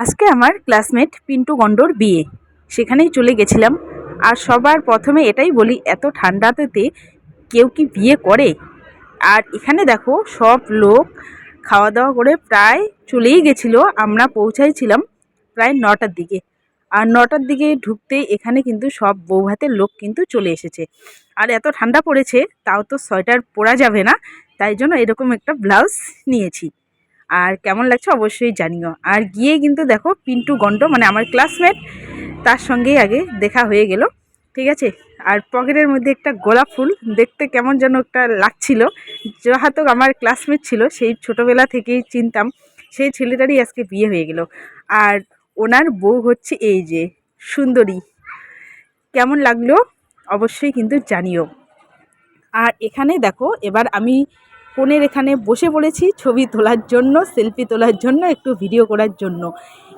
আজকে আমার ক্লাসমেট পিন্টু গণ্ডর বিয়ে। সেখানেই চলে গেছিলাম। আর সবার প্রথমে এটাই বলি, এত ঠান্ডাতে কেউ কি বিয়ে করে? আর এখানে দেখো, সব লোক খাওয়া দাওয়া করে প্রায় চলেই গেছিল। আমরা পৌঁছাইছিলাম প্রায় নটার দিকে। আর নটার দিকে ঢুকতে এখানে কিন্তু সব বৌভাতের লোক কিন্তু চলে এসেছে। আর এত ঠান্ডা পড়েছে, তাও তো সোয়েটার পরা যাবে না। তাই জন্য এরকম একটা ব্লাউজ নিয়েছি। আর কেমন লাগছে অবশ্যই জানিও। আর গিয়ে কিন্তু দেখো পিন্টু গন্ড মানে আমার ক্লাসমেট তার সঙ্গেই আগে দেখা হয়ে গেল, ঠিক আছে? আর পকেটের মধ্যে একটা গোলাপ ফুল, দেখতে কেমন যেন একটা লাগছিল। যাহাতক আমার ক্লাসমেট ছিল, সেই ছোটোবেলা থেকেই চিনতাম, সেই ছেলেটারই আজকে বিয়ে হয়ে গেল। আর ওনার বউ হচ্ছে এই যে, সুন্দরী। কেমন লাগল অবশ্যই কিন্তু জানিও। আর এখানে দেখো, এবার আমি ফোনের এখানে বসে পড়েছি, ছবি তোলার জন্য সেলফি তোলার জন্য, একটু ভিডিও করার জন্য।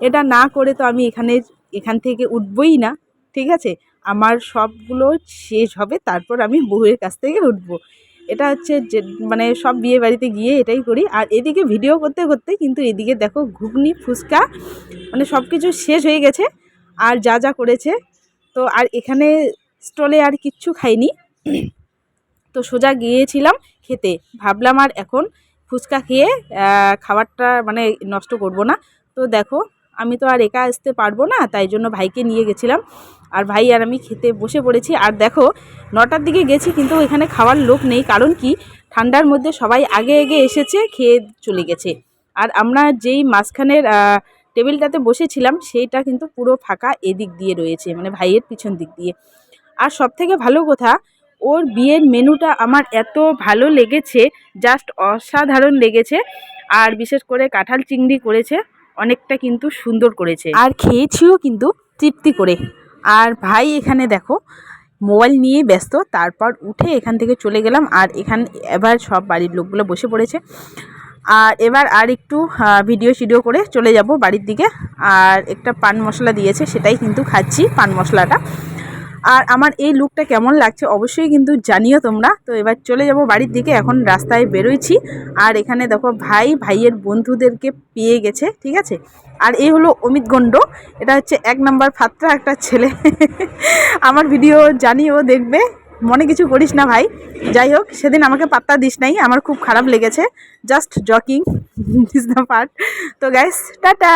এটা না করে তো আমি এখানে, এখান থেকে উঠবই না, ঠিক আছে? আমার সবগুলো শেষ হবে, তারপর আমি বউয়ের কাছ থেকে উঠবো। এটা হচ্ছে যে মানে সব বিয়ে বাড়িতে গিয়ে এটাই করি। আর এদিকে ভিডিও করতে করতে কিন্তু এদিকে দেখো ঘুগনি, ফুচকা মানে সব কিছু শেষ হয়ে গেছে, আর যা যা করেছে। তো আর এখানে স্টলে আর কিচ্ছু খাইনি। তো সোজা গিয়েছিলাম খেতে। ভাবলাম আর এখন ফুচকা খেয়ে খাবারটা মানে নষ্ট করব না। তো দেখো, আমি তো আর একা আসতে পারব না, তাই জন্য ভাইকে নিয়ে গেছিলাম। আর ভাই আর আমি খেতে বসে পড়েছি। আর দেখো, নটার দিকে গেছি, কিন্তু এখানে খাওয়ার লোক নেই। কারণ কি? ঠান্ডার মধ্যে সবাই আগে আগে এসেছে, খেয়ে চলে গেছে। আর আমরা যেই মাঝখানের টেবিলটাতে বসেছিলাম, সেইটা কিন্তু পুরো ফাঁকা এদিক দিয়ে রয়েছে মানে ভাইয়ের পিছন দিক দিয়ে। আর সব থেকে ভালো কথা ওর বিয়ের মেনুটা আমার এত ভালো লেগেছে জাস্ট অসাধারণ লেগেছে। আর বিশেষ করে কাঁঠাল চিংড়ি করেছে, অনেকটা কিন্তু সুন্দর করেছে। আর খেয়েছিও কিন্তু তৃপ্তি করে। আর ভাই এখানে দেখো, মোবাইল নিয়ে ব্যস্ত, তারপর উঠে এখান থেকে চলে গেলাম। আর এখান, এবার সব বাড়ির লোকগুলো বসে পড়েছে। আর এবার আর একটু ভিডিও শিডিও করে চলে যাব বাড়ির দিকে। আর একটা পান মশলা দিয়েছে, সেটাই কিন্তু খাচ্ছি, পান মশলাটা। আর আমার এই লুকটা কেমন লাগছে অবশ্যই কিন্তু জানিও তোমরা। তো এবার চলে যাব বাড়ির দিকে, এখন রাস্তায় বেরোইছি। আর এখানে দেখো ভাই, ভাইয়ের বন্ধুদেরকে পেয়ে গেছে, ঠিক আছে? আর এই হলো অমিত গণ্ড এটা হচ্ছে এক নাম্বার ফাত্রা একটা ছেলে। আমার ভিডিও জানিও, দেখবে? মনে কিছু করিস না ভাই। যাই হোক, সেদিন আমাকে পাত্তা দিস নাই, আমার খুব খারাপ লেগেছে। Just joking is the part তো গ্যাস টাটা!